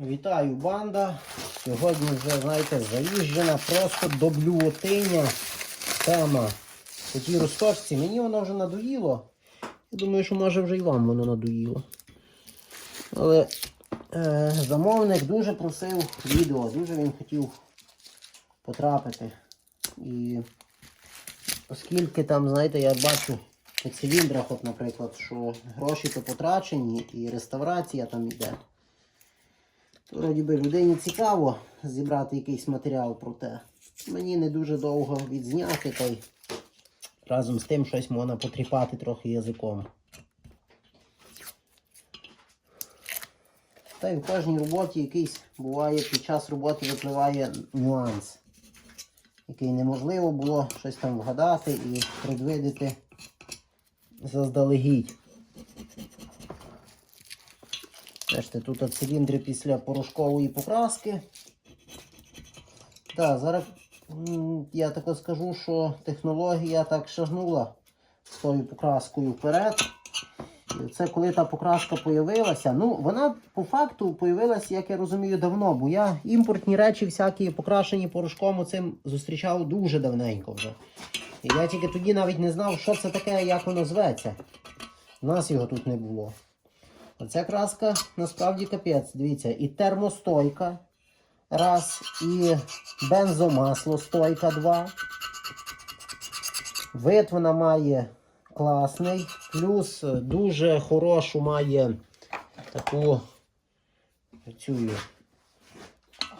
Вітаю, банда. Сьогодні вже, знаєте, заїжджена просто до блювотиня тема у тій розточці. Мені воно вже надоїло. Я думаю, що може вже і вам воно надоїло. Але е, замовник дуже просив відео, дуже він хотів потрапити. І оскільки там, знаєте, я бачу по циліндрах, от, наприклад, що гроші то потрачені і реставрація там йде. Вроді би людині цікаво зібрати якийсь матеріал про те. Мені не дуже довго відзняти, та й разом з тим щось можна потріпати трохи язиком. Та й в кожній роботі якийсь буває під час роботи випливає нюанс, який неможливо було щось там вгадати і предвидити заздалегідь. Бачите, тут циліндри після порошкової покраски. Так, зараз я тако скажу, що технологія так шагнула з тою покраскою вперед. Це коли та покраска появилася. Ну, вона по факту появилася, як я розумію, давно, бо я імпортні речі, всякі покрашені порошком цим зустрічав дуже давненько вже. І я тільки тоді навіть не знав, що це таке, як воно зветься. У нас його тут не було. Оця краска насправді капець. Дивіться, і термостойка. Раз, і бензомаслостойка два. Вид вона має класний. Плюс дуже хорошу має таку цю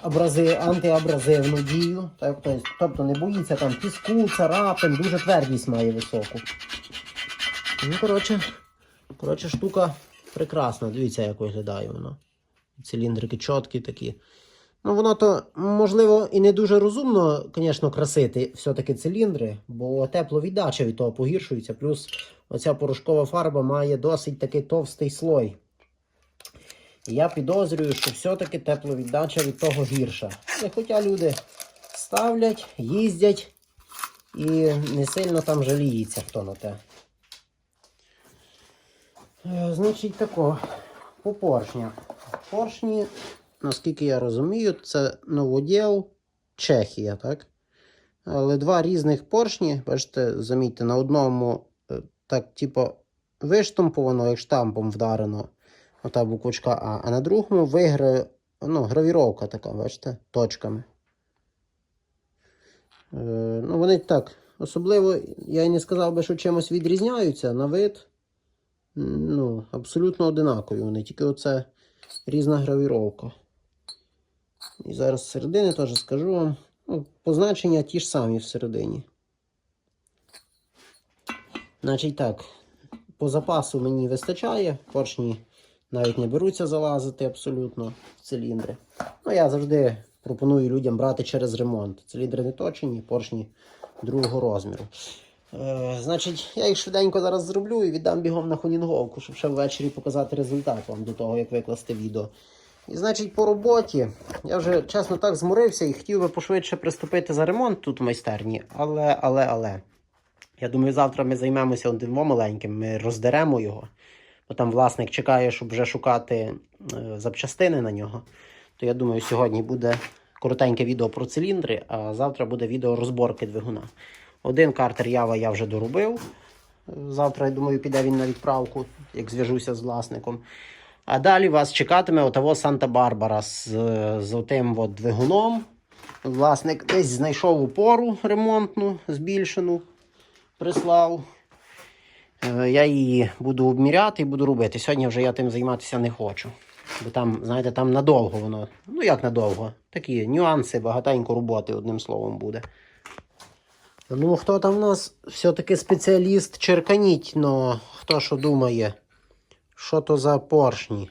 абрази, антиабразивну дію. Тобто, тобто не боїться там піску, царапин, дуже твердість має високу. Ну, коротше, коротше, штука прекрасна. Дивіться, як виглядає воно. Циліндрики чіткі такі. Ну, воно то, можливо, і не дуже розумно, звісно, красити все-таки циліндри, бо тепловіддача від того погіршується. Плюс оця порошкова фарба має досить такий товстий слой. І я підозрюю, що все-таки тепловіддача від того гірша. І хоча люди ставлять, їздять і не сильно там жаліється, хто на те. Е, Значить, тако, по поршнях. Поршні, наскільки я розумію, це новоділ Чехія, так? Але два різних поршні, бачите, замітьте, на одному е, так, типу, виштамповано, як штампом вдарено, ота буквочка А, а на другому вигра... ну, гравіровка така, бачите, точками. Е, ну, вони так, особливо, я і не сказав би, що чимось відрізняються на вид ну, абсолютно одинакові вони, тільки оце різна гравіровка. І зараз середини теж скажу вам. Ну, позначення ті ж самі всередині. Значить так, по запасу мені вистачає, поршні навіть не беруться залазити абсолютно в циліндри. Ну, я завжди пропоную людям брати через ремонт. Циліндри не точені, поршні другого розміру. Е, значить, я їх швиденько зараз зроблю і віддам бігом на хонінговку, щоб ще ввечері показати результат вам до того, як викласти відео. І значить, по роботі я вже чесно так зморився і хотів би пошвидше приступити за ремонт тут в майстерні, але, але, але. Я думаю, завтра ми займемося одним маленьким, ми роздеремо його. Бо там власник чекає, щоб вже шукати е, запчастини на нього. То я думаю, сьогодні буде коротеньке відео про циліндри, а завтра буде відео розборки двигуна. Один картер Ява я вже доробив. Завтра, я думаю, піде він на відправку, як зв'яжуся з власником. А далі вас чекатиме отого Санта-Барбара з, з тим от двигуном. Власник десь знайшов опору ремонтну, збільшену, прислав. Е, Я її буду обміряти і буду робити. Сьогодні вже я тим займатися не хочу. Бо там, знаєте, там надовго воно. Ну як надовго? Такі нюанси, багатенько роботи, одним словом, буде. Ну, хто там в нас все-таки спеціаліст, черканіть, но хто що думає, що то за поршні?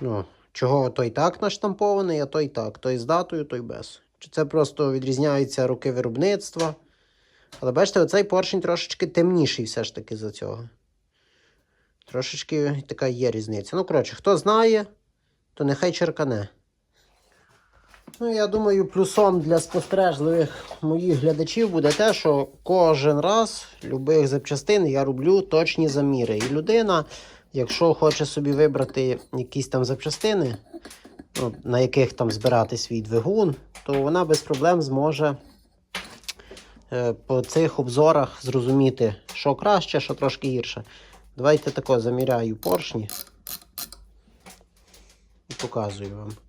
Ну, чого той так наштампований, а той так. Той з датою, той без. Чи це просто відрізняються роки виробництва? Але бачите, оцей поршень трошечки темніший все ж таки за цього. Трошечки така є різниця. Ну, коротше, хто знає, то нехай черкане. Ну, я думаю, плюсом для спостережливих моїх глядачів буде те, що кожен раз любих запчастин я роблю точні заміри. І людина, якщо хоче собі вибрати якісь там запчастини, ну, на яких там збирати свій двигун, то вона без проблем зможе е, по цих обзорах зрозуміти, що краще, що трошки гірше. Давайте тако заміряю поршні і показую вам.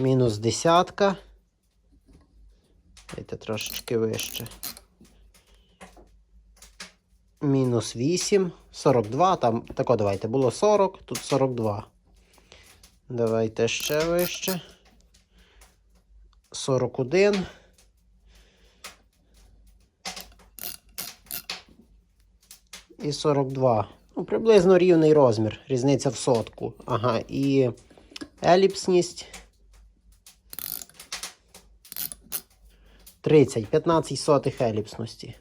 Мінус десятка. Давайте трошечки вище. Мінус 8, 42, там тако давайте, було 40, тут 42. Давайте ще вище. 41. І 42. Ну, приблизно рівний розмір. Різниця в сотку. Ага, і еліпсність. 30, 15 сотих еліпсності.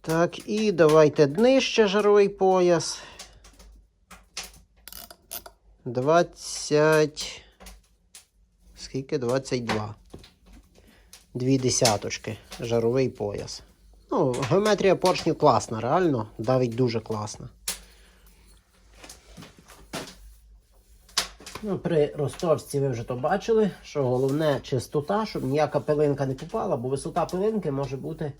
Так, і давайте днище жаровий пояс. 20. Скільки? 22. Дві десяточки. Жаровий пояс. Ну, геометрія поршню класна, реально. Давить дуже класно. Ну, при розторці ви вже то бачили, що головне чистота, щоб ніяка пилинка не попала, бо висота пилинки може бути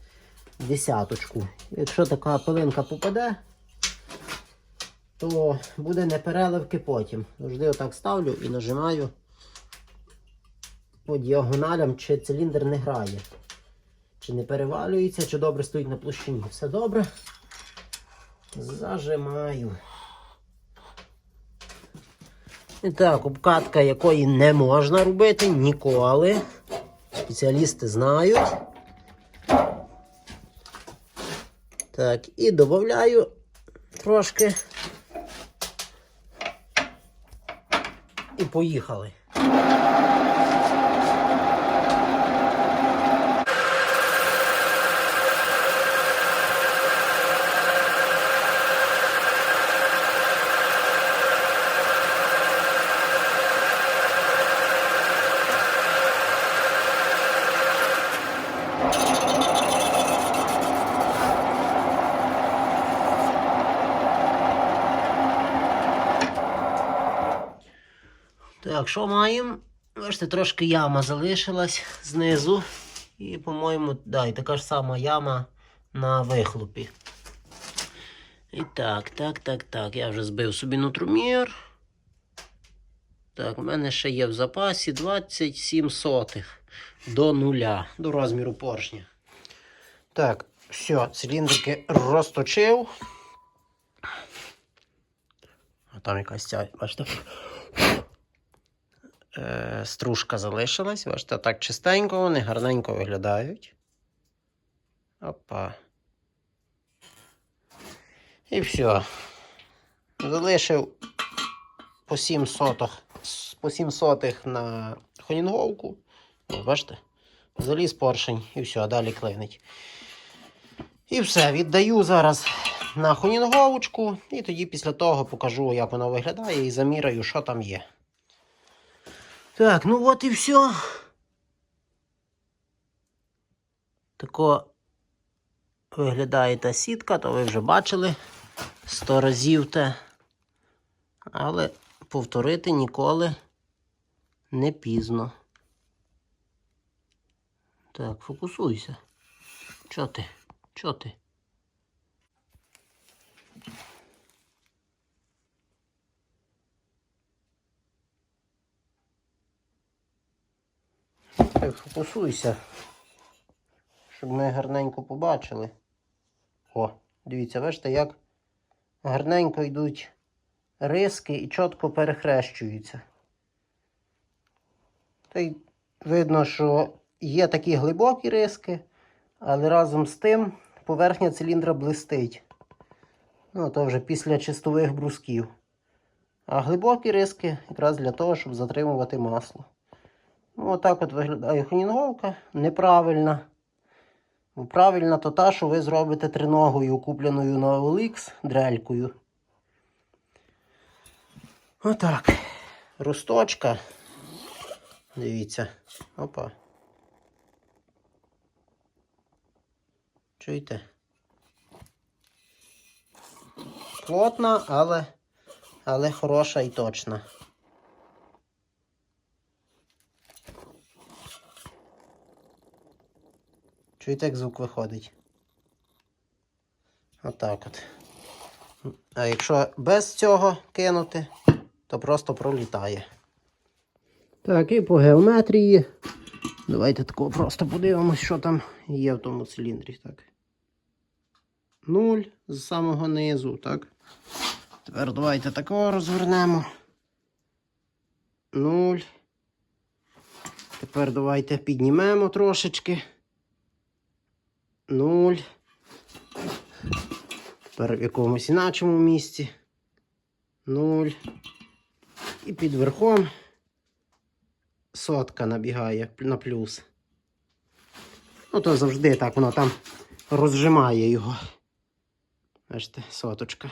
десяточку. Якщо така пилинка попаде, то буде непереливки потім. Завжди отак ставлю і нажимаю по діагоналям, чи циліндр не грає. Чи не перевалюється, чи добре стоїть на площині. Все добре. Зажимаю. Так, обкатка, якої не можна робити ніколи. Спеціалісти знають. Так, і додаю трошки. І поїхали. Так, що маємо? Бачите, трошки яма залишилась знизу. І, по-моєму, да, така ж сама яма на вихлопі. І так, так, так, так. Я вже збив собі нутрумір. Так, в мене ще є в запасі 27 сотих до нуля, до розміру поршня. Так, все, циліндрики розточив. А там якась ця, бачите? Е, стружка залишилась. Бачите, так чистенько вони гарненько виглядають. Опа. І все. Залишив по 7 сотих, по 7 сотих на хонінговку. О, бачите? Заліз поршень і все, а далі клинить. І все, віддаю зараз на хонінговочку, і тоді після того покажу, як воно виглядає, і заміряю, що там є. Так, ну от і все. Тако виглядає та сітка, то ви вже бачили сто разів те. Але повторити ніколи не пізно. Так, фокусуйся. Чо ти? Чо ти? Так, фокусуйся. Щоб ми гарненько побачили. О, дивіться, бачите, як гарненько йдуть риски і чітко перехрещуються. Та й видно, що є такі глибокі риски, але разом з тим поверхня циліндра блистить. Ну, то вже після чистових брусків. А глибокі риски якраз для того, щоб затримувати масло. Ну, отак от виглядає хонінговка. Неправильна. Правильна то та, що ви зробите триногою, купленою на OLX дрелькою. Отак. Росточка. Дивіться. Опа. Чуєте? Плотна, але, але хороша і точна. Чуєте, як звук виходить? Отак от. А якщо без цього кинути, то просто пролітає. Так, і по геометрії. Давайте такого просто подивимось, що там є в тому циліндрі. Так. Нуль з самого низу, так. Тепер давайте такого розвернемо. Нуль. Тепер давайте піднімемо трошечки. Нуль. Тепер в якомусь іначому місці. Нуль. І під верхом сотка набігає на плюс. Ну, то завжди так воно там розжимає його. Бачите, соточка.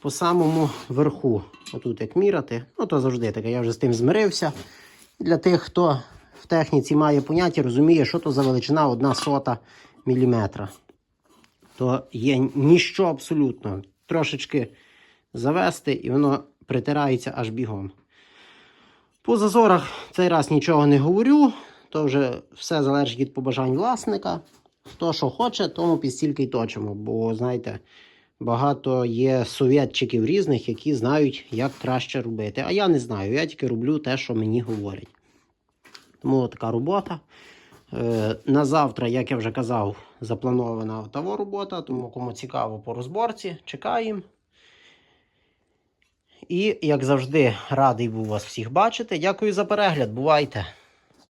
По самому верху. Отут як міряти, ну то завжди таке, я вже з тим змирився. Для тих, хто в техніці має поняття, розуміє, що то за величина одна сота міліметра. То є ніщо абсолютно. Трошечки завести, і воно притирається аж бігом. По зазорах цей раз нічого не говорю, то вже все залежить від побажань власника. Хто що хоче, тому під стільки й точимо. Бо, знаєте, багато є совєтчиків різних, які знають, як краще робити. А я не знаю, я тільки роблю те, що мені говорять. Тому така робота. Е, на завтра, як я вже казав, запланована того робота, тому кому цікаво по розборці, чекаємо. І, як завжди, радий був вас всіх бачити. Дякую за перегляд. Бувайте!